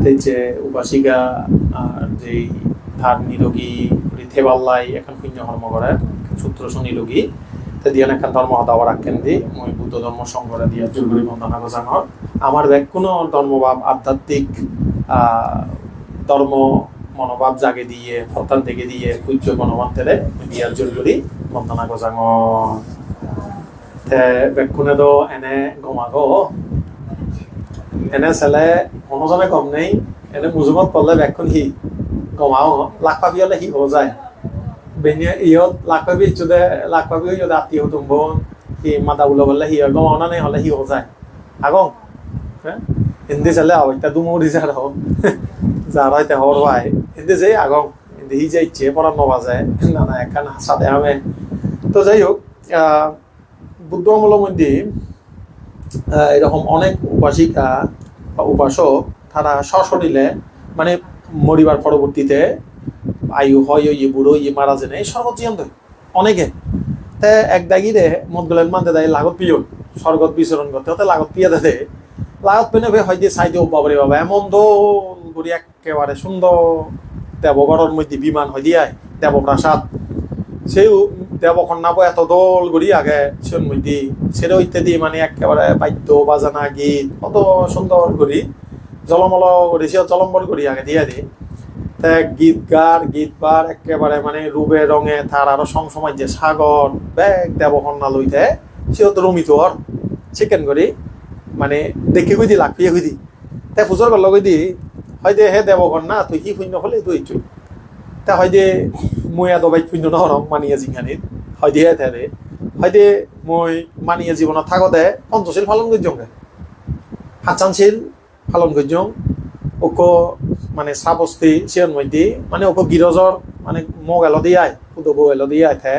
তে যে উপাসিকা আর যেই তার নিরোগী থেবাল্লাই এখন শূন্য কর্ম করে সূত্রস নিরোগী তে দিয়ে এখন ধর্ম হতাবার আখ্যান দি মই বুদ্ধ ধর্ম সংগরে দিয়া জুগুরি বন্দনা গোসাঙর আমার দেখ কোনো ধর্মভাব আধ্যাত্মিক আহ, ধর্ম মনোভাব জাগে দিয়ে হত্যান থেকে দিয়ে সূর্য গণমান্তেরে দিয়ার জুগুরি বন্দনা গোসাঙর তে বেকুনে তো এনে গমাগো এনে চালে অনুজনে গম নেই এনে মুজুমত পড়লে বেকুন সি গমাও লাখ পাবি হলে সি হৈ যায়। বেনিয়া ইহত লাখ পাবি যদি লাখ পাবি যদি আত্মীয় কুটুম্ব সি মাতা উলো বললে সি গমাও না নেই হলে সি হৈ যায়। আগং হিন্দি চালে অবস্থা দুমো দিছে আর যারা হইতে হর ভাই হিন্দি যে আগং হিন্দি হি যে ইচ্ছে পড়ার নবা যায় না না একখান হাসাতে হবে তো যাই হোক আহ, বুদ্ধ মধ্যে আহ, এরকম অনেক উপাসিকা বা উপাসক তারা সশরীরে মানে মরিবার পরবর্তীতে আয়ু হয় ইয়ে বুড়ো ইয়ে মারা যায় এই জিয়ন্ত অনেকে। তে এক দাগিরে মদ গলেন মানতে দেয়, লাগত পিও স্বর্গত বিচরণ করতে হতে লাগত পিয়া দে লাগত পেনে হয় যে সাইডে বাবারে বাবা, এমন দোল করি একেবারে সুন্দর, দেবগড়ের মধ্যে বিমান হয় দিয়ায়, দেবপ্রাসাদ। সেই দেবকন্যা এত দোল করি আগে সেন মধ্যে সেটা ইত্যাদি মানে একেবারে বাদ্য বাজানা গীত, কত সুন্দর করি। জলমল করি সে জলম্বর করি আগে, দিয়া দি। তে গীত গার গীত বার একেবারে মানে রূপে, রঙে তার আরও সংসময় যে সাগর, বেগ দেবকন্যা লইতে সে তো রমিত আর চিকেন করি মানে দেখি কই দি লাখিয়ে কই তাই পুজোর গল্ল কই দি হয় দে হে দেবকন্যা, তুই কি শূন্য হলে তুই তা হয় দে মই এত বাইক শূন্য নহৰম মানিয়ে জিঙানিত হয় দিয়ে এতে হয় দে মই মানিয়ে জীৱনত থাকোঁতে পঞ্চশীল পালন কৰিজংগে। সাতচানশীল পালন কৰিজং ওক মানে শ্রাবস্তি চিয়ন মধ্যে মানে ওকে গিরজর মানে মগ এলো দিয়ে আয় পুদো বউ এলো দিয়ে আয় থে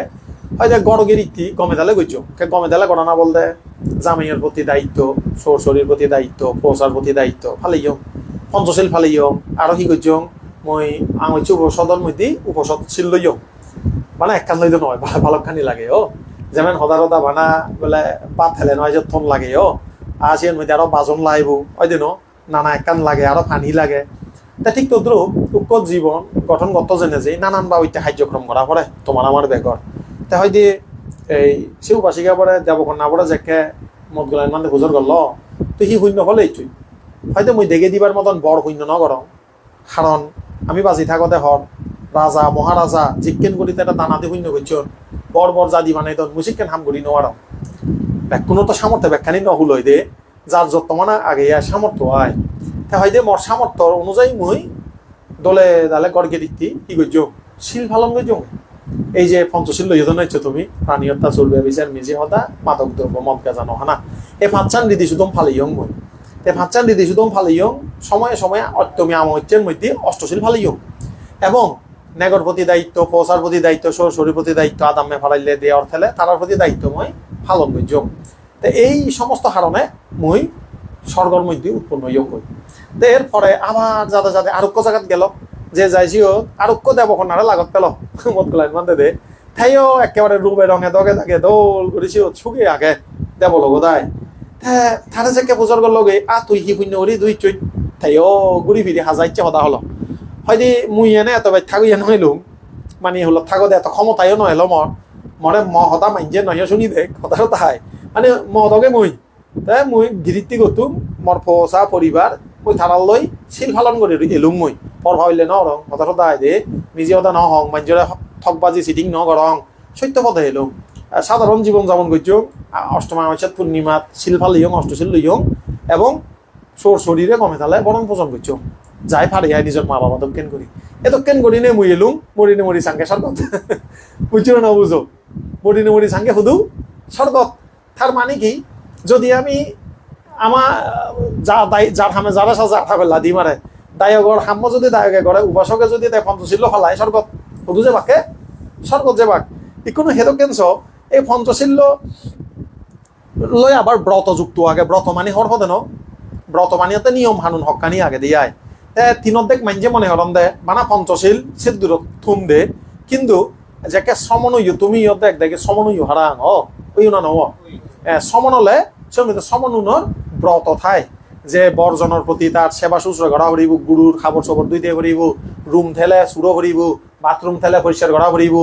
হয় যে গড়গের ইতি গমে দালে গইজ কে গমে দালে গড়না বলতে জামাইয়ের প্রতি দায়িত্ব সর শরীর প্রতি দায়িত্ব পৌঁছার প্রতি দায়িত্ব ফালাইয়ং পঞ্চশীল ফালাইয়ং আরও কি গইজং মই আঙুচি উপসদর মধ্যে উপসদ ছিল লইয়ং মানে একখান লইতে নয় ভালখানি লাগে ও যেমন সদা সদা ভানা বলে পাত হেলে নয় যে থন লাগে ও আর সে মধ্যে আরও বাজন লাইব ওই দিন নানা একখান লাগে আরও পানি লাগে। তা ঠিক তদ্রুপ উৎকট জীবন গঠনগত জেনে যে নানান বা ঐত্যা কার্যক্রম করা পরে তোমার আমার বেগর তা হয় এই সে উপাসিকা পরে দেবকন্যা পরে যেকে মদ গলাইন মানে হুজুর গল তুই সি শূন্য হলেই তুই হয়তো মই দেখে দিবার মতন বড় শূন্য নগরম কারণ আমি বাজি থাকতে হর রাজা মহারাজা জিজ্ঞেন করি এটা দানাতে শূন্য করছন বর বর জাদি বানাই তখন মুসিকেন হাম করি নোয়ারাম কোনো তো সামর্থ্য ব্যাখ্যানি নহল হয় দে যার যত মানে আগে ইয়া সামর্থ্য হয় তা হয় দে মোর সামর্থ্য অনুযায়ী মই দলে দালে গড়কে দিতি কি করছ শিল ফালন করছ এই যে পঞ্চশীল লই হতো নাইছো তুমি প্রাণী হত্যা চলবে বিচার মেজি হতা মাদক দ্রব্য মদ গাজা নহানা এই ফাঁচান দিদি শুধু ফালিয়ং মই। এই ফাঁচান দিদি শুধু ফালিয়ং সময়ে সময়ে অত্যমী আমৈত্যের মধ্যে অষ্টশীল ফালিয়ং এবং নেগর প্রতি দায়িত্ব পৌঁছার প্রতি দায়িত্ব সরসরির প্রতি দায়িত্ব আদামে ফালাইলে দেওয়ার ফেলে তারার প্রতি দায়িত্ব মই ফালন করছ তো এই সমস্ত কারণে মই স্বর্গর মধ্যে উৎপন্ন ইয়ে কই। তো এরপরে আবার যাতে যাতে আরোগ্য জায়গাত গেল। যে যাইছিও আরোগ্য দেবকন্যারে লাগত পেল। মত গলাইন মানতে দে তাইও একেবারে রূপে রঙে দগে দগে দোল করেছি ছুগে আগে দেব লগদাই তারে যে কে বুজর গল লগে, আ, তুই কি শূন্য করি দুই চুই তাইও ঘুরি ফিরি হাজাইছে সদা হলো। হয়দি মুই এনে এত বাই থাকু এনে হইলুম মানে হলো থাকতে এত ক্ষমতায়ও নহলো মর মরে ম হতা মাইজে নহিয়া, শুনি দেখ হতা হতাই মানে মদকে মুই। তাই মুই গিরিতি গতুম মর পচা পরিবার মুই থানাল লই শিল ফালন কৰি এলুম মুই। পর ভাবিলে ন রং হতা আই দে। নিজে হতা নহং মাঞ্জরে ঠকবাজি চিটিং ন গরং সত্য পথে এলুম সাধারণ জীবন যাপন করছ। অষ্টমা মাসের পূর্ণিমাত শিল ফালিয়ং অষ্টশীল লইয়ং এবং সোর শরীরে কমে তালে বরণ পোষণ করছ। যাই ফারে আই নিজের মা বাবা দক্ষেন করি। এ দক্ষেন করি নে মুই এলুম মরি নে মরি সাঙ্গে সরগত বুঝছ না বুঝো? মরি নে মরি শুধু সরগত তার মানে কি? যদি আমি আমার যা দায় যার হামে যারা সাজা আঠা লাদি মারে। দায়গর হাম্য যদি দায়কে করে উপাসকে যদি তাই পঞ্চশীল ফলাই স্বর্গত শুধু যে বাকে স্বর্গত যে বাক। ইকোনো হেতু কেনছ? এই পঞ্চশীল লৈ আবার ব্রত যুক্ত আগে ব্রত মানি হর হতে ন? ব্রত মানিয়াতে নিয়ম হানুন হকানি আগে দিয়ায় তে তিনত দেখ মাইনজে মনে হরম দে মানা পঞ্চশীল সিদ্ধুরত থুম দে। কিন্তু যাকে সমনয়, তুমি ইয়ত দেখ সমনয় হারাং হ ওই না এ, সমনলে সমিত সমনুনৰ ব্রত ঠাই। যে বৰজনৰ প্ৰতি তাৰ সেৱা শুশ্ৰূষা কৰা কৰিব গুৰুৰ খাবৰ চবৰ দুইতে কৰিব ৰুম ঠেলে, চুৰ কৰিব বাথৰুম থেলে পৰিষ্কাৰ কৰা কৰিব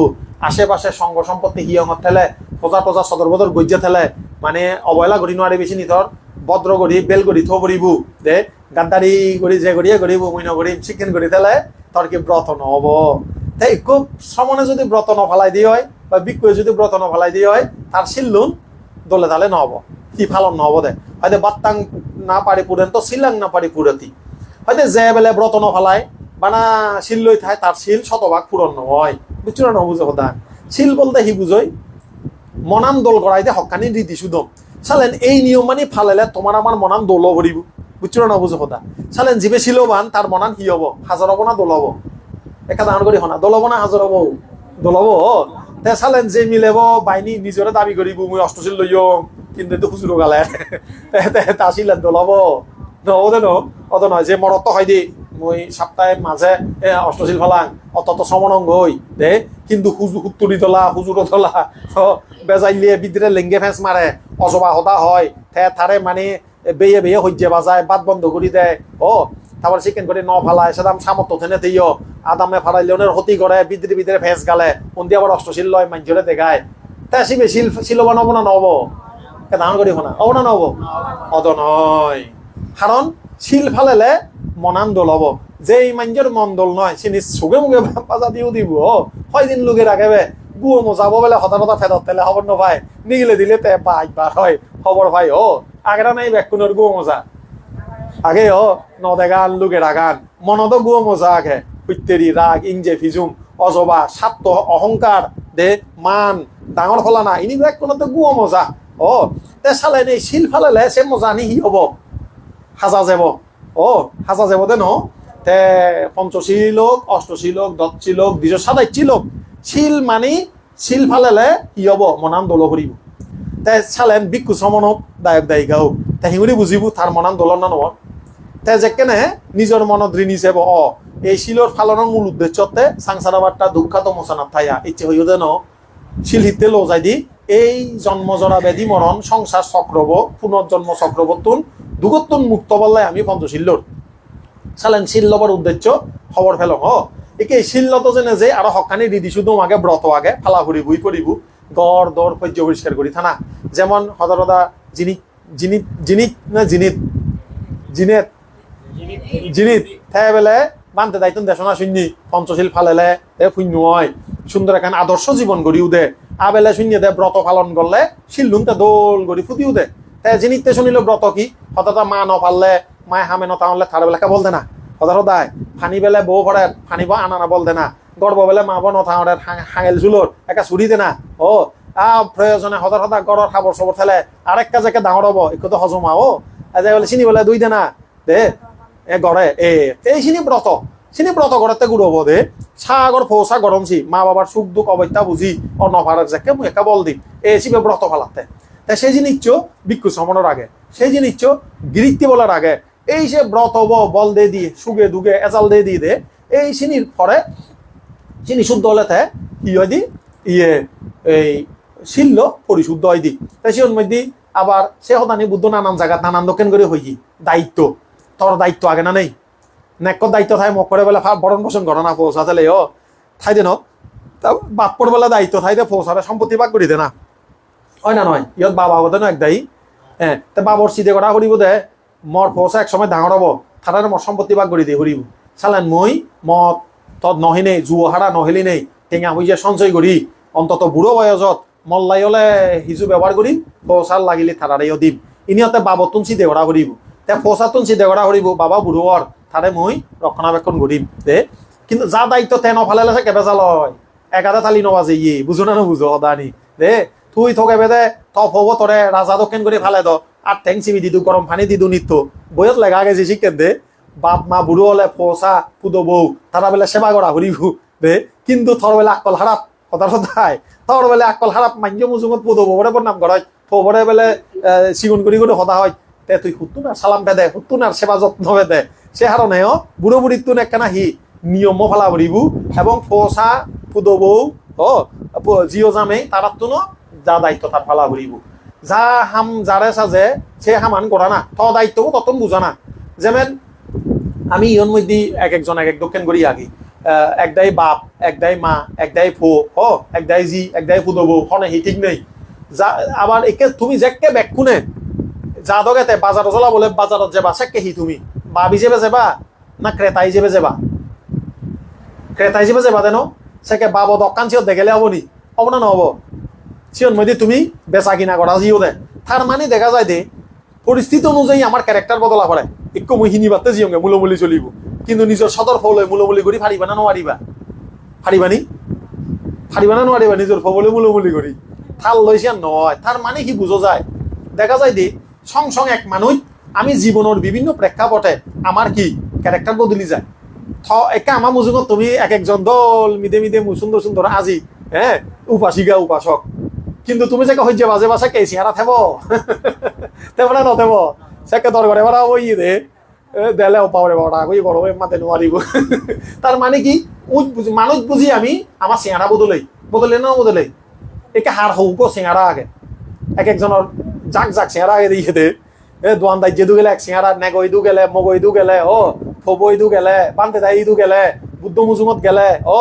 আশে পাশে সংঘ সম্পত্তি হিয়ঙত ঠেলে পজা টজা সদর বদর গজ্জা ঠেলে মানে অবহেলা কৰি নোৱাৰি বেছি নিথৰ, ভদ্ৰ কৰি বেল কৰি থ কৰিব দে, গাদ্দাৰি কৰি যে কৰিয়ে কৰিব মই নকৰিম চিকেন কৰি ঠেলে তোৰ কি ব্ৰত নহ'ব? তে, একো শ্ৰমণে যদি ব্ৰত নফালাই দি হয়, বা বিকুৱে যদি ব্ৰত নফালাই দিয়ে হয়, তাৰ চিল্লুন দলে তালে নহ'ব। সি ফালন নহ'ব দে। হয়তো বাত্তাং না পাৰি পুরেন তো শিলাং না পারি পুরতি হয়তো যে বেলে ব্রত নফালায় বানা শিল লৈ থায় তার শিল শতভাগ পূরণ নহয়। বুঝছ না বুঝো সদান শিল বলতে সি বুঝই মনাম দোল করাই দে, হকানি রীতি সুদম চালেন, এই নিয়ম মানি ফালালে তোমার আমার মনান দোল ভরিব বুঝছ না বুঝো সদা চালেন, যিবে শিলবান তার মনান কি হব হাজার হব না দোল হব? একা ডাঙৰ কৰি শুনা, দোল হব না হাজার হব? দোল হব? তে চালেন, যে মিলেব, বাইনি নিজৰে দাবি কৰিব, মই অষ্টশীল লৈ যাম কিন্তু এইটো খুচুৰ গালে তা ছিলেন দোল হব? নহব দে ন অত নহয়, যে মরত হয় দি। মই সপ্তাহে মাঝে অষ্টশীল ফালাং অতত সমনঙ্গ হই দে, কিন্তু হুজু হুত্তুরি তোলা হুজুর তোলা বেজাইলিয়ে বিদ্রে লেঙ্গে ফেঁস মারে অজবা হতা হয়, থে থারে মানে বেয়ে বেয়ে হইজে বাজায় বাদ বন্ধ কৰি দেয় ও তারপর চিকেন করে ন ফালায়, সেদাম সামর্থ্য থেনে দিও আদামে ফালাইলে ওনের ক্ষতি করে বিদ্রে বিদ্রে ফেঁস গালে কোন আবার অষ্টশীল লয় মাঞ্জরে দেখায় তা শিবে শিল শিলব নব না নব? ডাঙৰ কৰি শুনা হ'ব না নহব অত নয় কারণ শিল ফালেলে মনান দোল হব। যে এই মাঞ্জর মন দোল নয় সে চুগে মুগে বাজা দিও দিব কয়দিন লোকে রাখবে গুয়ো মজাব বেলে হতা হতা ফেদত তেলে খবর নপাই নিগিলে দিলে তে পাই বা হয় খবর পাই ও আগেরা নাই বেকুনের গুয়ো মজা। আগে ও নদে গান লোকেরা গান মনতো গুয়ো মজা আগে। সত্যেরি রাগ ইংজে ফিজুম, অজবা স্বার্থ অহংকার দে, মান, ডাঙৰ ফলা না ইনি বেকুনতে গুয়ো মজা ও তে চালে নেই শিল ফালেলে সে মজা নি হি হব। সাজা যাব। ও সাজা যাব দে ন। তে পঞ্চশীলক অষ্টশীলক দশশীলক দ্বিজ সাদাইশীলক শিল মানি, শিল ফালেলে কি হব, মনান দল করিব তে চালেন বিক্ষু সমনক দায়ক দায়িকা হোক তে সিঙুৰি বুজিব তাৰ মনান দলৰ না নহব তে যে কেনে, নিজৰ মনত ঋণী যাব অ, এই শিলৰ ফালনৰ মূল উদ্দেশ্যতে সাংসাৰা বাৰ্তা দুঃখাত মচানাত থাইয়া ইচ্ছে হইও দে ন শিল হিতে লো যাই দি, এই জন্মজরা ব্যাধি মরণ সংসার চক্রব পুনর্জন্ম চক্রবর্তুন দুগত্তুন মুক্ত বললাই আমি পঞ্চশীল্যর চালেন শিল্লবৰ উদ্দেশ্য, খবৰ ফেল হ। একে শিল্লত যেনে যে, আৰু সকানি দি দিছো দম আগে ব্রত আগে ফালা ফুৰি বই পৰিব। গড় দর সহ্য পরিষ্কার করি থানা। যেমন সদরদা জিনিত জিনিত জিনিত না জিনিত? জিনেত। জিনিত। থাই বেলে মানতে দায়িত্ব দেশনা শূন্য পঞ্চশীল ফালেলে এ শূন্য হয়। সুন্দর এখন আদর্শ জীবন গড়িও দে। আবেলে শূন্য দে ব্রত পালন করলে শিল্লুনতে দোল গড়ি ফুটিও দে। তে জিনিতে শুনিল ব্রত কি? হঠাৎ মা নপালে মায়ে হামে নতাহলে থার বেলাকে বলতে না। হঠাৎ দায় ফানি বেলে বউ পড়ে ফানিব আনা না বলতে না। গর্ব বেলে মা বন নথাহলে হাঙেল চুলোর, একা চুরি দে না। ও, আ প্রয়োজনে হঠাৎ হঠাৎ গড়র খাবার সবর থেলে আরেক কাজ একে ডাঙর হব একো তো হজমা ও এজে বলে, চিনি বলে দুই দে না। দে গড়ে, এ, এই চিনি ব্রত চিনি ব্রত গড়তে গুড় হব দে। সাগর ফৌসা গরমছি মা বাবার সুখ দুঃখ অবৈত্যা বুঝি অন্য যাকে মুই একা বল দিম। এ ব্রত ফালাতে। তা সেই জিনিস ভিক্ষু শ্রমণের আগে। সেই জিনিস গিরিত্তি বলার আগে। এই সে ব্রত বল দে দিয়ে সুগে দুগে এজাল দে দিয়ে দে। এই চিনির পরে চিনি শুদ্ধ হলে তে কি হয় দি ইয়ে এই শিল্য পরিশুদ্ধ হয় দি। তাই সে মধ্যে আবার সে হতানি বুদ্ধ নানান জায়গা নানান দক্ষিণ করে হই দায়িত্ব। তোর দায়িত্ব আগে না নেই? নেকর দায়িত্ব থাই মোক করে বেলা বরণ পোষণ ঘটনা পৌঁছাতে ও থাই দে ন। তা বাপর বেলা দায়িত্ব থাই দে পৌঁছাতে সম্পত্তি ভাগ করি দে না। হয় না নয় ইয়ত বাবা হতে এক দায়ী হ্যাঁ তে বাবর চিদে কথা কৰিব দে। মৰ পইচা এক সময় ডাঙৰ হ'ব। থানাৰ মোৰ সম্পত্তি ভাগ কৰি দে ফুৰিব চালেন মই, মদ তত নহিনে জুৱ হাৰা নহিলি নেই। টেঙা হৈ সঞ্চয় কৰি, অন্তত বুঢ়ো বয়সত মল্লাই হলে সিজু ব্যৱহাৰ কৰিম পইচাৰ লাগিলে থানাৰেও দিম। ইনিহঁতে বাবতুন চিদে কৰা কৰিব তে পইচাতুন চিদে কৰা কৰিব বাবা বুঢ়োৰ তাৰে মই ৰক্ষণাবেক্ষণ কৰিম দে। কিন্তু যা দায়িত্ব তে নফালে লেছে কেবেজাল হয়? এগাতে থালি নবাজে ইয়ে। বুঝো না নুবুঝো সদানি? দে তুই থকে বেদে টপ হব তোরে রাজা দক্ষিণ করে ফালে দ। আর ঠেং চিমি দিদু গরম পানি দিদু নিত্য। বইত লেগা গেছে শিখেন দে। বাপ, মা বুড়ো হলে ফসা পুদো বউ তারা বেলে সেবা করা হরিবু দে। কিন্তু থর বেলে আকল হারাপ কথা কথাই তোর বেলে আকল হারাপ মাঞ্জ মুজুমত পুদো বউরে নাম করায় ফবরে বেলে সিগুন করি করে হতা হয়। তুই হুত্তু না সালাম পেদে হুত্তু না সেবা যত্ন পেদে সে হারণে বুড়ো বুড়ির তুন একখানা হি নিয়ম ফালা হরিবু এবং ফসা পুদো বউ ও জিও জামে যা দায়িত্ব তার ফালা ঘুরিব যা হাম যারে সাজে সে হামান করা না। ত দায়িত্ব তত বুঝা না। যেমন আমি ইয়ন মধ্যে এক একজন, এক এক দক্ষিণ করি আগে একদাই বাপ একদাই মা একদাই ফো হ একদাই জি একদাই ফুদবো হনে হি ঠিক নেই। যা, আবার একে, তুমি যেকে ব্যাগ কোনে যা দগাতে বাজারত চলা বলে বাজারত যাবা সেকে হি তুমি। বাপ হিসেবে যাবা, না ক্রেতা হিসেবে যাবা? ক্রেতা হিসেবে যাবা দেন? সেকে বাব দোকান চিয়ত দেখালে হব নি? হব না নহব? চিয়ন মধ্যে তুমি বেচা কিনা করা জিও দে। তার মানে দেখা যায় দে পরিস্থিতি অনুযায়ী আমার ক্যারেক্টার বদলা করে একো মই হিনি বাতে জিওগে মূলমূলি চলিব। কিন্তু নিজৰ সদর ফলে মূলমূলি কৰি ফাৰিবা না নোৱাৰিবা? ফাৰিবা নি? ফাৰিবা না নোৱাৰিবা? নিজৰ ফলে মূলমূলি কৰি। থাল লৈছে নহয়। তাৰ মানে কি বুজো যায়। দেখা যায় দি সং সং এক মানুহ, আমি জীৱনৰ বিভিন্ন প্ৰেক্ষাপটে আমাৰ কি ক্যারেক্টার বদলি যায়। থ, একে আমার মুজুগত তুমি এক একজন দল মিদে মিদে সুন্দর সুন্দর আজি হ্যাঁ উপাসিকা উপাসক। কিন্তু তুমি যে হজ্জে বাজে বাসা কে সিহারা থেব। থেব না নথেব। সেকে দরকারে বারা ওই দে দেলে পাওয়ারে বাড়া ওই বড় ওই মাতে নোৱাৰিব। তাৰ মানে কি উজ বুজি মানুষ বুঝি আমি আমার চেহারা বদলেই। বদলে না বদলে একে হার হৌকো চেহারা আগে। এক একজনের জাক জাক আগে দিয়ে দে এ, দোয়ান দাই যেদু গেলে এক চেহারা নেগইদু গেলে মগইদু গেলে, ও ফবইদু গেলে, বান্তে দাইদু গেলে, বুদ্ধ মুজুমত গেলে, ও,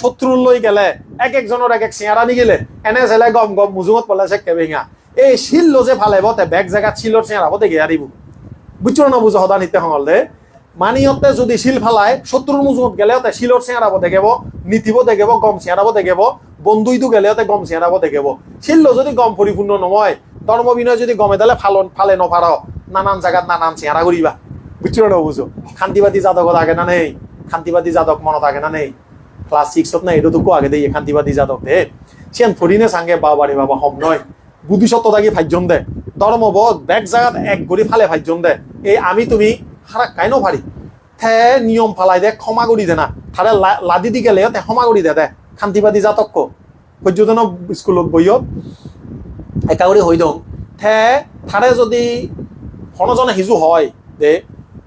শত্রুর লৈ গেলে, এক একজনের এক এক চেহারা নি গেলে, এনে ছেলে গম গম মুজুমত পলে সে কেবেঙা এই শিল লজে ফালে বতে বেগ জেগাত শিলৰ চেহারা বতে গিয়া দিব বুঝছ না বুঝো সদা নিতে হল দে। মানিয়তে যদি শিল ফালায় শত্রুর মুজুমত গেলে ওতে শিলর চেহারাব দেখাব নীতিব দেখাব গম চেহারাব দেখাব বন্ধুইতো গেলে ওতে গম চেহারাব দেখাব শিল যদি গম পরিপূর্ণ নয় ধর্ম বিনয় যদি গমে দিলে ফালন ফালে নপার নানান জায়গাত নানান চেহারা করিবা। বুঝছ না বুঝো শান্তিবাদী যাদকত আগে না নেই? শান্তিবাদী যাদক মনত আগে না নেই? ক্লাস সিক্সত না এটুকু আগে দিয়ে শান্তিবাদী যাদক দে সিয়ান ফরিনে সাঙ্গে বাবারে বাবা হম নয়। বুদ্ধিসত্ত্ব থাকি ভাজ্যম দে ধর্মবোধ ব্যাগ জায়গাত এক গড়ি ফালে ভাজ্যম দে এই আমি তুমি হারা কাইনো পারি থে নিয়ম ফালাই দে ক্ষমা করি দে না। লা- লাদি দি গেলে ক্ষমা করি দে দে। শান্তিবাদী জাতক পৰ্যটন স্কুলত বহিয়ত একাউৰি হৈ দওঁ। থে তাৰে যদি সনজনে সিজু হয় দে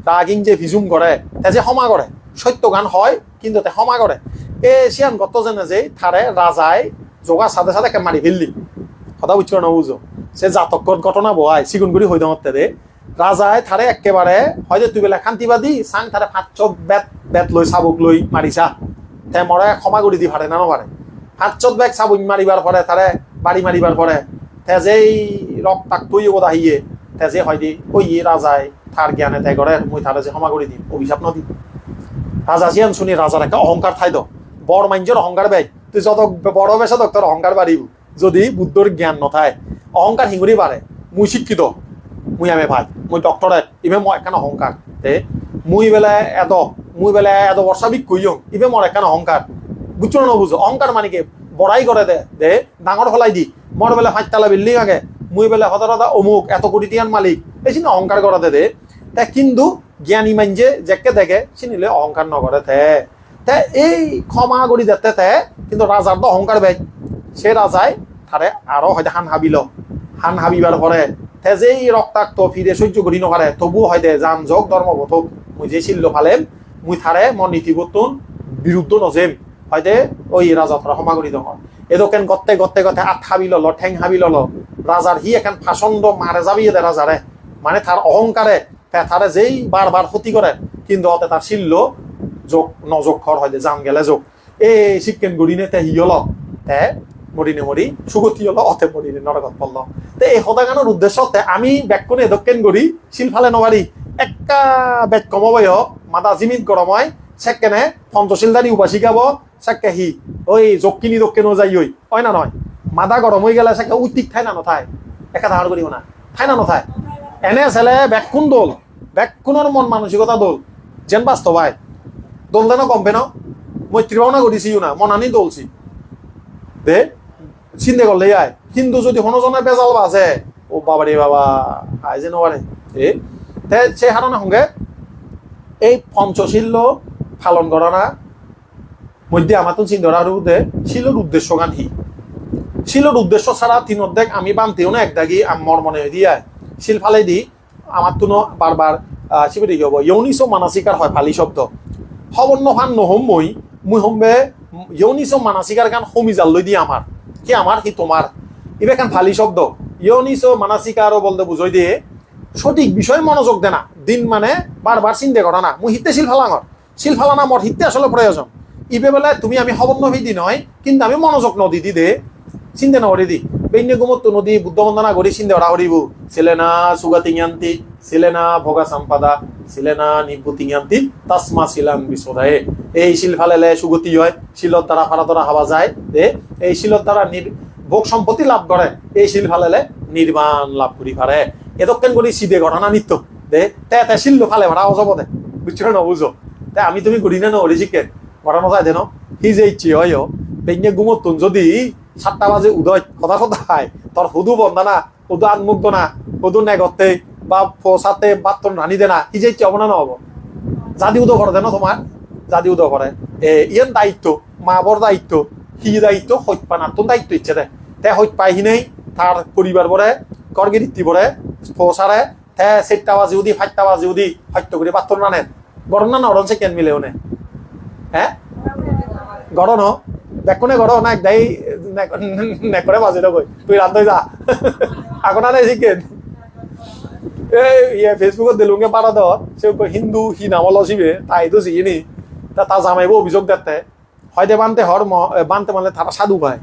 ৰাগিং যে ভিজুম কৰে তে যে ক্ষমা কৰে, সত্য গান হয়, কিন্তু তে ক্ষমা কৰে। এই চিয়ান গত যেনে যে তাৰে ৰাজাই যোগা চাদে চাদে মাৰি ফেললি। সদা উচ্চ নবুজো সে জাতকর ঘটনা বহায় সিগুনগুড়ি হই দমতে দে রাজায় থারে একেবারে হয়তো তুই বেলা শান্তিবাদী চাং থারে ফাটছ বেত বেত লৈ চাবুক লৈ মাৰিছা। তে মৰে, ক্ষমা কৰি দি ফাৰে না নপাৰে ফাটছত বেগ চাবুক মাৰিবাৰ পৰে, তাৰে বাৰী মাৰিবাৰ পৰে। তে যেই ৰক তাক তুই ওদ আহিয়ে। তে যে হয় দি ওই রাজায় তার জ্ঞানে তে করে মুই তারে যে ক্ষমা কৰি দিম, অভিশাপ নদী রাজা জিয়ান শুনি রাজার একটা অহংকার থাই দ বড় মাইঞ্জের অহংকার বেগ তুই যত বড় বেসা তোর অহংকার বাড়িব যদি বুদ্ধর জ্ঞান নথায় অহংকার হিঙুরি বাড়ে মুই শিক্ষিত, মুই আমি ভাই মুই ডক্টরেট ইবে মই একান অহংকার তে, মুই বেলা এদ, মুই বেলা এদ বর্ষাবিক কইয়ং ইবে মোর একান অহংকার বুঝছ না বুঝো অহংকার মানে কি? বড়াই করে দে দে ডাঙর ফলাই দি। মোর বেলা ফাঁচতালা বিল্ডিং আগে, মুই বেলা হতা হতা অমুক এত কোটি টিয়ান মালিক। এই চিনি অহংকার করে দে। তা কিন্তু জ্ঞানী মানজে যেকে দেখে চিনিলে অহংকার নকরে থে তে। এই ক্ষমা কৰি দেতে তে কিন্তু রাজার তো অহংকার বেগ। সে রাজায় তারে আরও হয়তো হান হাবিল। হান হাবিবার পরে তে যে এই রক্তাক্ত ফিরে সহ্য করি নপারে তবু হয় দে যান যোগ ধর্মবোধক মুই যে ছিল ফালেম, মুই থারে মন নীতিবর্তন বিরুদ্ধ নজেম। হয় দে ওই রাজা তারা ক্ষমা করি দর এদোকেন গত্তে গত্তে গত্তে আঠ হাবি লল ঠেং হাবি লল রাজার হি এখন ফাসন্দ মারে যাবি দে রাজারে মানে তার অহংকারে তারে যেই বারবার ক্ষতি করে কিন্তু অতে তার শিল্য যোগ নযোগ খর হয় দে জান গেলে যোগ এই চিকেন গুড়িনে তে হিয়ল তে মরিনে মরি সুগতি হলো অতে মরিনে নরকত পড়ল তে এই সদাগানোর উদ্দেশ্য তে আমি ব্যাকুনে দক্ষিণ গড়ি শিলফালে নবারি একা বেক কমবয় মাদা জিমিত গরময় সেকেনে পঞ্চশীলদানি উপাসিকাব সেকে হি ওই জকিনি দক্ষিণও যাই ওই হয় না নয় মাদা গরম হয়ে গেলে সেকে উত্তিক ঠাই না নথায়। একা ধার করিব না। ঠাই না নথায়। এনে ছেলে ব্যাকুন দোল। ব্যাকুণর মন মানসিকতা দোল। যেন বাস্তবায় দোল দেন কমবে ন? মই ত্রিভাবনা করিছিও না। মনানি দোলছি দে, চিন্তা করলে আয় কিন্তু যদি হনজনে বেজাল বাজে। ও বাবারে বাবা আয় যে তে সে হারানোর সঙ্গে এই পঞ্চশীল্য পালন করা না মধ্যে আমার তো চিন্তা করার দে শিলর উদ্দেশ্য গান হি শিলর উদ্দেশ্য ছাড়া তিন অর্ধেক আমি বানতেও না একদাগি আমার মনে হয় দিয়ে। শিল ফালে দি আমার তো বারবার শিবির হব ইউনিস মানসিকার হয় ফালি শব্দ। সবর্ণ ফান নহম মই মুই হমবে ইউনিস মানসিকার গান সমি জাল লৈ দিয়ে আমার কি আমার কি তোমার ইবে খান ফালি শব্দ ইউনিস মানসিকারও বলতে বুঝই দিয়ে। সঠিক বিষয়ে মনোযোগ দেনা। দিন মানে বারবার চিন্তা করা না। মুই হিতে শিল ফালাঙর শিল ফালানা মর হিতে আসলে প্রয়োজন ইবে বেলা তুমি আমি হবন নভিদি নয়, কিন্তু আমি মনোযোগ নদী দি দে। চিন্তা দি। বেন্য গুমত্ত নদী বুদ্ধ বন্দনা করি চিন্তা করা করিব ছিলে না সুগা তিঙান্তি ছিলে না ভোগা সাম্পাদা ছিলে না নিব্বু তিঙান্তি, তাসমা ছিলাম বিশ্বদায়ে। এই শিল ফালেলে সুগতি হয়, শিলত দ্বারা ফারা দ্বারা হাওয়া যায় দে। এই শিলত দ্বারা নির ভোগ সম্পত্তি লাভ করে এই শিল ফালেলে নির্বাণ লাভ করি পারে এদকেন করি সিদে ঘটনা নিত্য দে। তে শিল্ল ফালে ভাড়া অজব দে। বুঝছ না বুঝো তে আমি তুমি করি না নরি শিখে ঘটনা যায় দেন সি যে ইচ্ছে হয় বেঞ্জে গুমতুন যদি সাতটা বাজে উদয়, কথা কথায় তোর হুদু বন্ধা না হুদু আনমুগ্ধ না হুদু নেগতে, বা পোসাতে বাত্তন রানি দে না ই যে ইচ্ছে হব না নহব। জাদি উদয় করে দেন তোমার জাদি উদয় করে এ ইয়ান দায়িত্ব মা বর দায়িত্ব, সি দায়িত্ব পা নাতুন দায়িত্ব ইচ্ছে দে। তে হইত পাই হি নেই তার পরিবার বরে করগিরিত্তি বরে পোসারে তে সেটটা বাজে উদি, ফাইটটা বাজে উদি হত্য করে বাত্তন রানেন গরম না নরম সে কেন মিলে ওনে হ্যাঁ? গড়ন দেখোনে গড় না একদাই নেকরে বাজে নগৈ তুই রান্ধই যা। আগনা নাই শিকেন এই ইয়ে ফেসবুকত দিলুঙ্গে পারা দর সে হিন্দু হি নামল শিবে তাই তো চিনি তা তা জামাইব অভিযোগ দেখতে হয়দে বানতে হর ম বানতে মানে তারা সাধু পায়।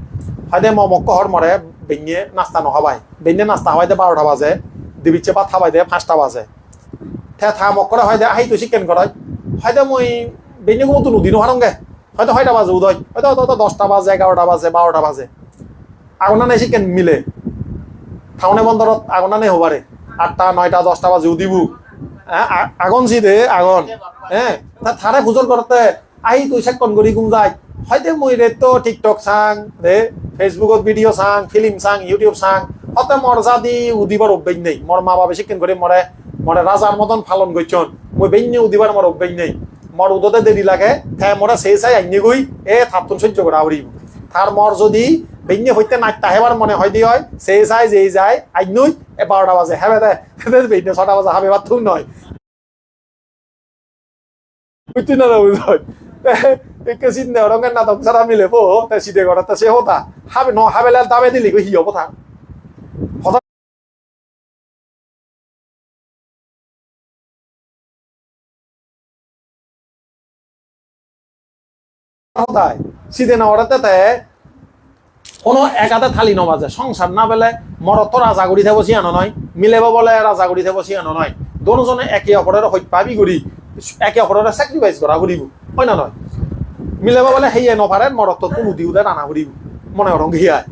হয়দে ম, মক্ক হর মরে বেঙে নাস্তা নহাবাই। বেঙে নাস্তা হয়দে বারোটা বাজে। দিবিচ্ছে বা থাবাই পাঁচটা বাজে। থে থা মক্করে হয়দে, আহি তো চিকেন করাই হয়দে মই বেঙে কোনো তো নদী হয়তো ছয়টা বাজে উদয়, হয়তো হয়তো দশটা বাজে এগারোটা বাজে বারোটা বাজে। আগনা নাই চিকেন মিলে। টাউনে বন্দরত আগনা নেই হবারে আটটা নয়টা দশটা বাজে উদিব। হ্যাঁ আগন ছি দে, আগন। হ্যাঁ থারে খুজর করতে আহি তুই চেকন করি গুম যায়। হয়তো মই রে তো টিকটক চাং রে ফেসবুকত ভিডিও চাং, ফিল্ম চাং, ইউটিউব চাং, হতে মর যা দি উদিবার অভ্যাস নেই। মর মা বাবা চিকেন করে মরে মরে রাজার মতন পালন করছন মই বেঞ্জে উদিবার মর অভ্যাস নেই। মর উদতে দেরি লাগে হ্যাঁ মরা সেই চাই আইনি গই এ থাপতুন সহ্য করা হরিব তার মর যদি বেঞ্জে হইতে নাট্যা হেবার মনে হয় দি হয় সেই চাই, যেই যায় আইনুই এ বারোটা বাজে। হেবে দে বেঞ্জে ছটা বাজে হাবে বাথরুম নয় বুঝছি না বুঝয় একে চিন্তা রঙের নাটক ছাড়া মিলে পো তে সিটে করা সে হতা হাবে, ন হাবেলাল দাবে দিলি গো হি হব হতায় সিদে না কোনো একাতে থালি নবাজে। সংসার না মরত নয়, মিলেব বলে রাজা গুড়িতে বসি আনো নয়। দোনোজনে একে অপরের হইত গুড়ি, একে অপরের স্যাক্রিফাইস করা ঘুরিব হয় না নয়? মিলেব বলে রানা ঘুরিব মনে করং হিয়ায়।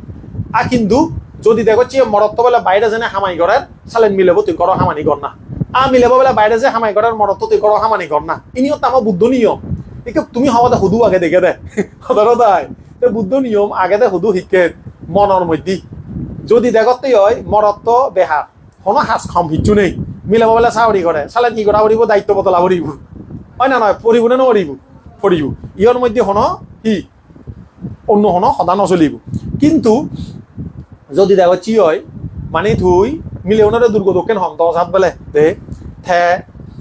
আর কিন্তু যদি দেখো চিয়ে মরত্ব বলে বাইরে যেনে হামাই করেন সালেন মিলেব তুই করো হামানি কর না। আ মিলেব বলে বাইরে যে হামাই করেন মরত্ব তুই করো হামানি কর না। ইনিও তো আমার বুদ্ধ নিয়ম। একে তুমি হওয়াতে হুদু আগে দেখে দে। সদরতাই বুদ্ধ নিয়ম, আগে দে হুদু শিকে মনের মধ্যে। যদি দেখতে হয় মরত্ব বেহা। কোনো সাজ খম হিচু নেই। মিলাব বলে চাউরি করে চালে কি করা করিব দায়িত্ব বদলা করিব হয় না নয় পড়িব নে নকরিব পড়িব ইয়র মধ্যে হন কি? অন্য হন সদা নচলিব। কিন্তু যদি দেখো চি হয় মানে থুই মিলে ওনারে দুর্গ দক্ষিণ হম দশ হাত দে থে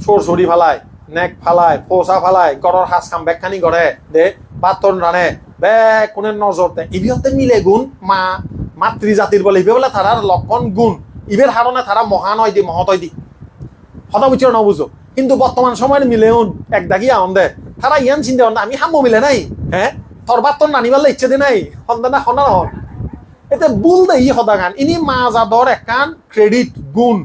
চোর চৰি ফালাই। নেক ফালাই পৌচা ফালাই গড়ৰ সাজ কাম বেগখানি গড়ে দে বাতন ৰাণে বে কোনে নজৰতে ইবিহতে মিলে গুণ মা মাতৃ জাতির বলে ইবে বলে তারার লক্ষণ গুণ। ইবের হারণে মহান হয় দি মহত হয় দি। হতা বুঝছ না বুঝো কিন্তু বর্তমান সময়ের মিলেউন এক দাগি আনন্দে তারা ইয়ান চিন্তা না, আমি হামো মিলে নাই হ্যাঁ তোর বাতন নানিবালে ইচ্ছে দি নাই সন্তান না সন্তান হন এতে বুল দে ই সদাগান। ইনি মা জাদর একান ক্রেডিট গুণ।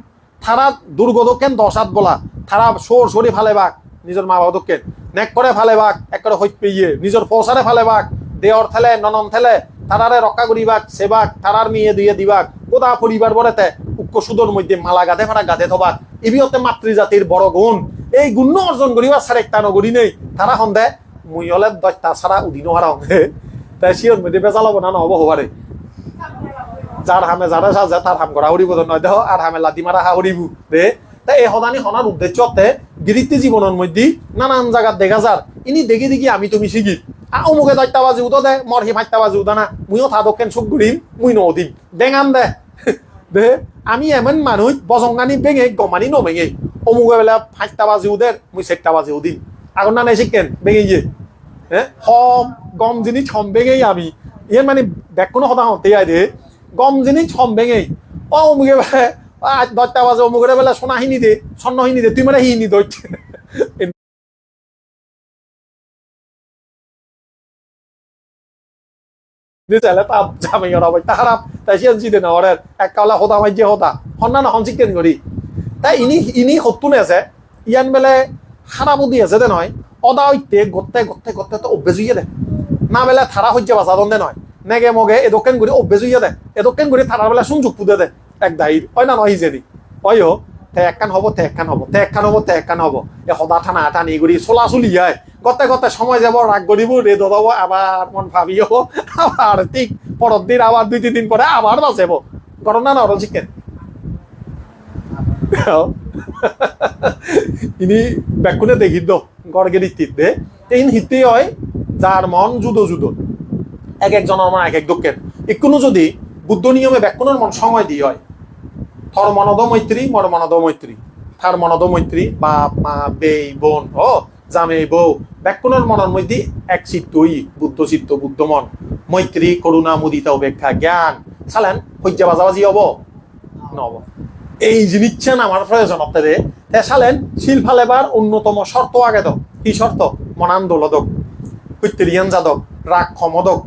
তারা দুর্গদকেন দশাত বলা। তারা সর সরি ফালে বাক নিজের মা বাবাদকেন নেক করে ফালে বাক একরে হইত পেয়ে নিজের পৌসারে ফালে বাক দেওর থেলে ননন থেলে তারারে রক্ষা করিবাক সেবাক তারার মেয়ে দিয়ে দিবাক কোদা পরিবার বলেতে, উক্ক সুদর মধ্যে মালা গাধে ফাটা গাধে থবাক ইবিহতে মাতৃজাতির বড় গুণ। এই গুণ অর্জন করিবা সারে একটা নগরী নেই। তারা সন্ধে মুই হলে দশটা ছাড়া উদিন হারা হঙ্গে তাই সিয়র মধ্যে বেজা না নহব হবারে। যার হামে যারা সাজে তার হাম করা হরিব নয় দেহ আর হামে লাদি মারা হা হরিব দে তাই এই সদানি হনার উদ্দেশ্যতে গিরিত্তি জীবনের মধ্যে নানান জায়গাত দেখা যার ইনি দেখি দেখি আমি তুমি শিখি আর অমুকে দশটা বাজি উদো দে মর হি ফাইটটা বাজি উদা না। মুইও দক্ষেন চুক ঘুরিম মুই নদিম দেঙাম দে। দে, আমি এমন মানুষ বজঙ্গানি বেঙে, গমানি নমেঙে। অমুকে বেলা ফাইটটা বাজি উদের মুই চারটা বাজি উদিম আগর না নাই শিখেন বেঙে গিয়ে হ্যাঁ হম গম জিনিস হম বেঙেই আমি। ইয়ে মানে ব্যাক কোনো কথা হতে আয় দে গম জিনিস হম বেঙেই। অমুকে বেলা আজ দশটা বাজে অমুকের বেলা সোনা হিনি দে, স্বর্ণ হিনি দে, তুই মানে হিনি দে নয় অদা হইতে হইয়া দে। দন্দে নয় নেগে মগে এদকেন করে অভ্যেস হইয়া দে। এদকেন করে থারার বেলা সুযোগ পুদে দে। এক দাহির হয় না নয় হয় ও তে একখান হব, তে একখান হব, তে একখান হব, তে একখান হব। এ, সদা টানা টানি কৰি চলাচলি যায় গতে গতে সময় যাব রাগ করিব রে দদাব আবার মন ভাবি ভাবিও আবার ঠিক পরের দিন আবার দুই, তিন দিন পরে আবার বাঁচাবো ঘটনা না চিকেন? ইনি বেকুনে দেখি দ গড়গে দিত্তিত দে। ইন হিতে হয় যার মন জুদো জুদো। এক একজনের মন, এক এক দক্ষেন একটু যদি বুদ্ধ নিয়মে ব্যাকুণের মন সময় দিয়ে হয় থর মনদ মৈত্রী মর মনদ মৈত্রী থার মৈত্রী বাপ, মা, বেই, বোন ও জামে, বউ, ব্যাকুণের মনের মধ্যে এক চিত্তই, বুদ্ধ চিত্ত বুদ্ধ মন মৈত্রী, করুণা, মুদিতা উপেক্ষা জ্ঞান। চালেন হজ্জা বাজাবাজি হব? নব এই জিনিসছেন আমার প্রয়োজন আপনাদের, তে চালেন শিল ফালেবার অন্যতম শর্ত আগে দক। কি শর্ত? মনান দোলদক কৈত্রিয়ান যাদক, রাগ ক্ষমদক।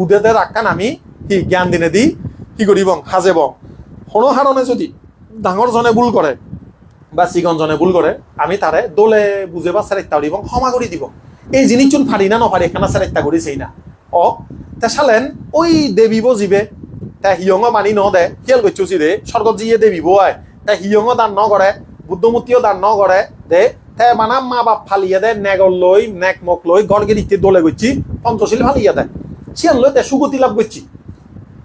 উদেতে রাখান আমি, কি জ্ঞান দিনে দি, কি করিব? সাজেব সনসাৰণে যদি ডাঙৰজনে ভুল কৰে বা চিকনজনে ভুল কৰে, আমি তাৰে দলে বুজে বা চেৰেক্টা দিব, ক্ষমা কৰি দিব। এই জিনিসজন ফারি না নফারি এখানে চেরেক্টা করেছেই না। অ তে চালেন ওই দেবীব জীবে, তে হিয়ঙ মানি ন দে খেয়াল করছ দে স্বর্গত জিয়ে দেবীব আয় তে হিয়ঙ দান ন কৰে বুদ্ধমূর্তিও দান ন কৰে, দে, তে মানা মা বাপ ফালিয়ে দে, নেগল লৈ, নেক মক লৈ গড়গে দিতে দলে করছি পঞ্চশীল ফালিয়ে দে। সিয়ান লৈ তে সুগতি লাভ করছি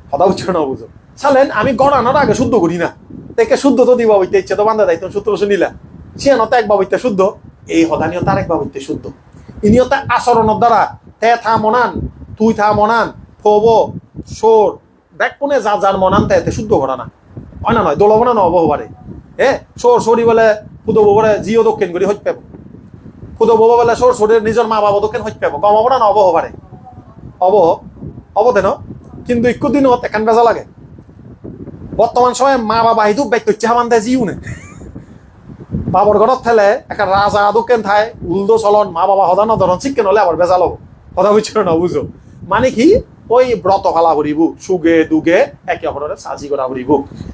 সদা বুঝছ না বুঝো চালেন, আমি গড় আনার আগে শুদ্ধ করি না। তেকে শুদ্ধ তো দিবা বইতে ইচ্ছে, তো বান্ধা দায়িত্ব সূত্র শুনিলা। সিয়ানত এক বাবইতে শুদ্ধ। এই হদানিও তার এক বাবইতে শুদ্ধ। ইনিয়তা আচরণের দ্বারা, তে থা মনান, তুই থা মনান ফব সোর দেখ কোনে যা যার মনান, তে তে শুদ্ধ করা না হয় না নয়? দোলব না নহব হবারে এ সোর সরি বলে ফুদব বলে জিও দক্ষিণ করি হইত পাব। ফুদব বলে সোর সরির নিজের মা বাবা দক্ষিণ হইত পাব। গমাব না? নহব হবারে হব হব তেন কিন্তু একটু দিনত এখান বেজা লাগে? বর্তমান সময়ে মা বাবা হিদু করছে হামান দেয় জিও নে বাবর ঘরত থেলে একটা রাজা দোকেন থায় উলদো চলন, মা বাবা সদা নধরন চিকেন হলে আবার বেজাল হব। বুঝছ না, বুঝো? মানে কি? ওই ব্রত ফালা ভরিব সুগে দুগে একে অপরের সাজি করা ভরিব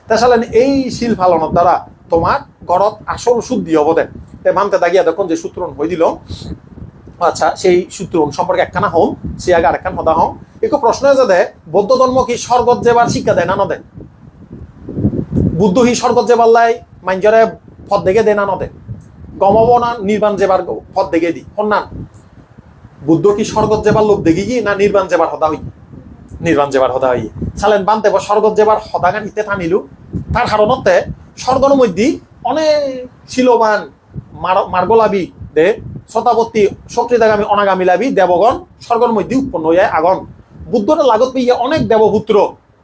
তাছাড়া এই শিল ফালনের দ্বারা তোমার ঘরত আসল শুদ্ধি হব দে। মানতে দাগিয়া দেখুন যে সূত্রন হয়ে দিল। আচ্ছা সেই সূত্রন সম্পর্কে একখানা হম, সে আগে আরেকখান হদা হম। একটু প্রশ্ন যে দে? বৌদ্ধ ধর্ম কি স্বর্গত যেবার শিক্ষা দেয় না ন দেয়? বুদ্ধ হি স্বর্গত যে পাল্লাই মাঞ্জরে পদ দেখে দে না নদে। গমব না নির্বাণ যেবার পদ দেখে দি সন্ধান বুদ্ধ কি স্বর্গত যেবার লোক দেখি কি, না নির্বাণ যেবার হতা হই? নির্বাণ যেবার হতা হই। চালেন বানতে বা স্বর্গত যেবার হদাগান হিতে টানিলু। তার কারণতে স্বর্গর মধ্যে অনেক শিলবান মার্গলাবি দে শতাবর্তী শক্তিদাগামী অনাগামী লাভি দেবগণ স্বর্গর মধ্যে উৎপন্ন হয়ে আগন। বুদ্ধটা লাগত পেয়ে অনেক দেবপুত্র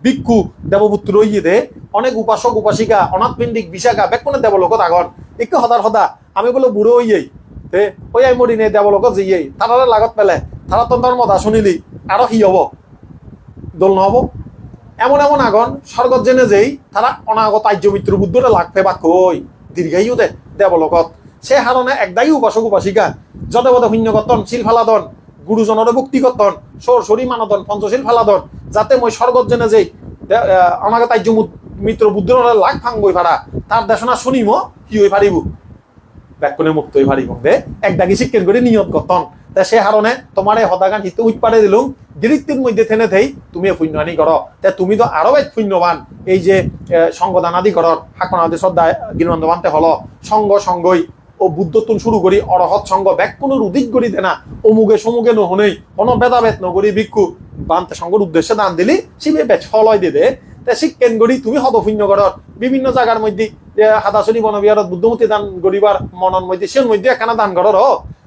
ভিক্ষু দেবপুত্র ইয়ে দে অনেক উপাসক, উপাসিকা, অনাথপিণ্ডিক বিশাখা, বেকনে দেবলোকত আগন। একটু সদার সদা আমি বলো বুড়ো হইয়েই তে ওই আই মরি নে দেবলোকত যাইয়েই তারারে লাগত পেলে তারা তন্তার মতা শুনিলি আরও কি হব। দোল নহব। এমন এমন আগন স্বর্গত জেনে যেই তারা অনাগত আর্য মিত্র বুদ্ধটা লাগবে বা কই দীর্ঘায়ু দে দেবলোকত। সে হারণে একদায়ী উপাসক, উপাসিকা, যদে বদে শূন্য কর্তন শিল ফালাদন গুরুজনের ভক্তি কর্তন, সর সরি মানদন পঞ্চশীল ফালাদন যাতে মই স্বর্গত জেনে যেই অনাগত আর্য মিত্র বুদ্ধর লাখ ফাঙ্গই ফাড়া তার দেশনা শুনিম, কি হয়ে পারিব ব্যাকুনে মুক্ত হয়ে পারিব দে, এক দাগি শিক্ষণ করে নিয়ত গঠন তা সে হারণে তোমার এই হদাগান হিতে উৎপাদে দিলুম গিরিক্তির মধ্যে থেনে থেই তুমি পুণ্য আনি কর। তে তুমি তো আরও এক পুণ্যবান, এই যে সঙ্গদান আদি করর হাকন আদি শ্রদ্ধা গিরমন্দ মানতে হল, সঙ্গ সঙ্গই। ও বুদ্ধতুন শুরু করি, অরহৎ সঙ্গ ব্যাক কোনো উদিক করি দেনা, অমুগে সমুগে নহনেই কোনো বেদাবেদ নগরী ভিক্ষু। বানতে সঙ্গর উদ্দেশ্যে দান দিলি শিবে বেচ ফলয় দে দে। তে শিক্ষেন গড়ি তুমি হতপুণ্য করর। বিভিন্ন জায়গার মধ্যে হাদাসনী বনবিহারত বুদ্ধমূর্তি দান গরিবার মনের মধ্যে সে মধ্যে একখানা দান করর হ।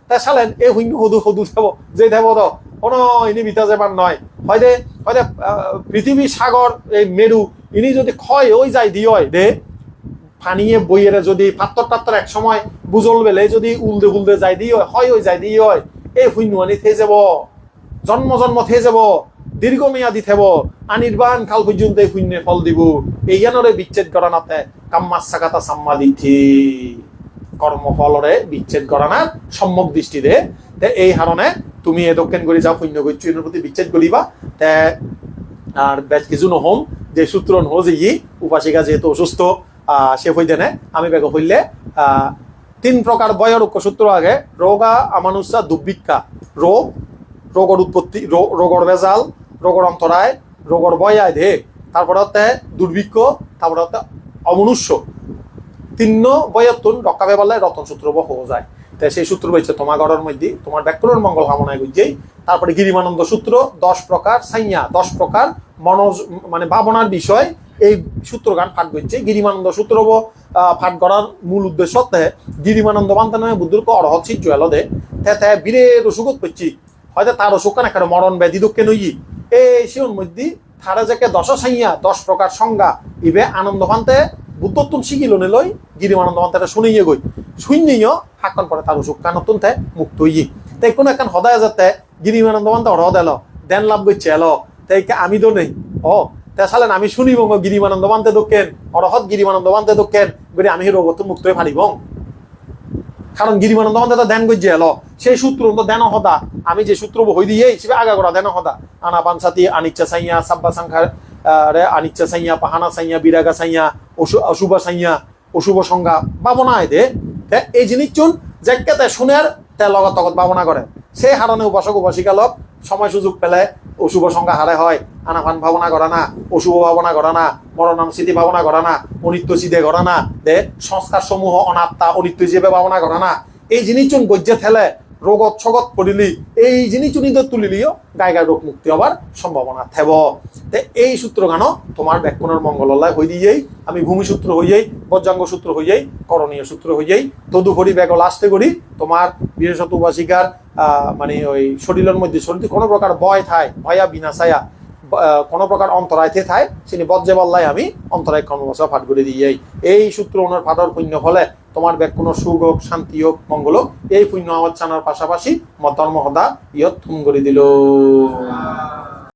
তা চালেন এই শূন্য সদু সদু দেব, যে দেব তো কোনো ইনি বিতা যাবার নয়। হয়দে হয়দে পৃথিবী সাগর, এই মেরু, ইনি যদি ক্ষয় ওই যায় দিয়ে হয় দে। ফানিয়ে বইয়ের যদি পাত্তর টাত্তর এক সময় বুজল বেলে যদি উলদে উলদে যাই দিয়ে, হয় ওই যাই দিয়ে, হয়। এই শূন্য আনি থে যাব। জন্ম জন্ম থে যাব। দীর্ঘমেয়াদী থেব। আনির্বাণ কাল পর্যন্ত এই শূন্য ফল দিব। এই জ্ঞানরে বিচ্ছেদ করা নাতে কাম্মাসাকাতা সাম্মাদিঠি কর্মফলরে বিচ্ছেদ করা না সম্যক দৃষ্টিতে তে এই হারণে তুমি এ দক্ষিণ করে যাও, শূন্য পুণ্য গৈচ্ছুনের প্রতি বিচ্ছেদ করিবা তে আর বেশ কিছু নহম। যে সূত্র নহ যে উপাসিকা যেহেতু অসুস্থ সে হইতে নে আমি বেগ হইলে তিন প্রকার বয়ের সূত্র আগে, রোগা, আমানুষা, দুর্ভিক্ষা। রোগ, রোগর উৎপত্তি রোগর ভেজাল, রোগর অন্তরায়, রোগর বয়ায় ধে তারপরে হচ্ছে দুর্ভিক্ষ, তারপরে হচ্ছে অমনুষ্য। তিন্ন বয়ত্তন রক্ষাবে বলে রতন সূত্র বহ যায়। তাই সেই সূত্র বলছে তোমার ঘরের মধ্যে। তোমার ব্যাকরণ মঙ্গল কামনায় গুজেই তারপরে গিরিমানন্দ সূত্র, দশ প্রকার সাইয়া, দশ প্রকার মনোজ মানে ভাবনার বিষয়। এই সূত্রগান পাঠ করছে গিরিমানন্দ সূত্র পাঠ করার মূল উদ্দেশ্য হতে গিরিমানন্দ বান্তানয় বুদ্ধুর অরহত সিদ্ধ এলো দে তে তে বীরের অসুখত করছি হয়তো তার অসুখ কান একটা মরণ ব্যাধি দুঃখে নই এই সিওর মধ্যে থারা যাকে দশ সাইয়া, দশ প্রকার সংজ্ঞা ইবে আনন্দ ভান্তে বুদ্ধত্বন শিখিল নিলই গিরিমানন্দ ভান্তে শুনিয়ে গই। শূন্যীয় হাকন পরে তার অসুখ কানতুন তে মুক্ত হই তাই কোনো এখন হদায় যাতে গিরিমানন্দ ভান্তে অরহ দেল দেন লাভ করছে এলো। তাই আমি তো নেই। ও তা সালেন আমি শুনিব গিরিমানন্দ বান্তে দক্ষেন অরহত গিরিমানন্দ বান্তে দক্ষেন বলে আমি রোগত মুক্ত হয়ে পারিব কারণ গিরিমানন্দ বান্তে তো ধ্যান গজ্জে এলো। সেই সূত্র তো দেন হদা। আমি যে সূত্র হই দিয়ে হিসেবে আগা করা দেন হদা। আনা পানসাতি, আনিচ্ছা সাইয়া, সাব্বা সংখ্যার রে, আনিচ্ছা সাইয়া, পাহানা সাইয়া, বিরাগা সাইয়া, অশু- অশুভ সাইয়া অশুভ সংজ্ঞা ভাবনা দে এই জিনিস চুন যেকে তে শুনের, তে লগত তগত ভাবনা করে। সেই হারণে উপাসক, উপাসিকা লোক সময় সুযোগ পেলে অশুভ সংজ্ঞা হারে হয়। আনাফান ভাবনা করা না অশুভ ভাবনা করা না মরণাম স্মৃতি ভাবনা করা না অনিত্য চিদে করা না দে সংস্কার সমূহ অনাত্মা অনিত্য হিসেবে ভাবনা করা না। এই জিনিস চুন গজ্জে থেলে রোগত ছগত পড়িলি এই জিনিস চুনিতে তুলিলিও গায় গায় রোগ মুক্তি হবার সম্ভাবনা থেব। এই সূত্র গানো তোমার ব্যাকরণের মঙ্গললায় হই দিয়েই আমি ভূমি সূত্র হইয়াই বজ্রাঙ্গ সূত্র হইয়াই করণীয় সূত্র হইয়াই তদুপরি ব্যাগ লাস্টে করি তোমার বিশেষত উপাসিকার মানে ওই শরীরের মধ্যে শরীরে কোনো প্রকার ভয় থায় ভয়া বিনাশায়া আহ, কোনো প্রকার অন্তরায় থে থায় তিনি বজ্জে বল্লাই আমি অন্তরায় কর্মবসা ফাট করে দিয়েই এই সূত্র ওনার ফাটর পুণ্য ফলে তোমার ব্যাগ কোনো সুখ হোক, শান্তি হোক, মঙ্গল হোক, এই পুণ্য আমার চানার পাশাপাশি মতন মহদা ইয়ত থুম করে দিল।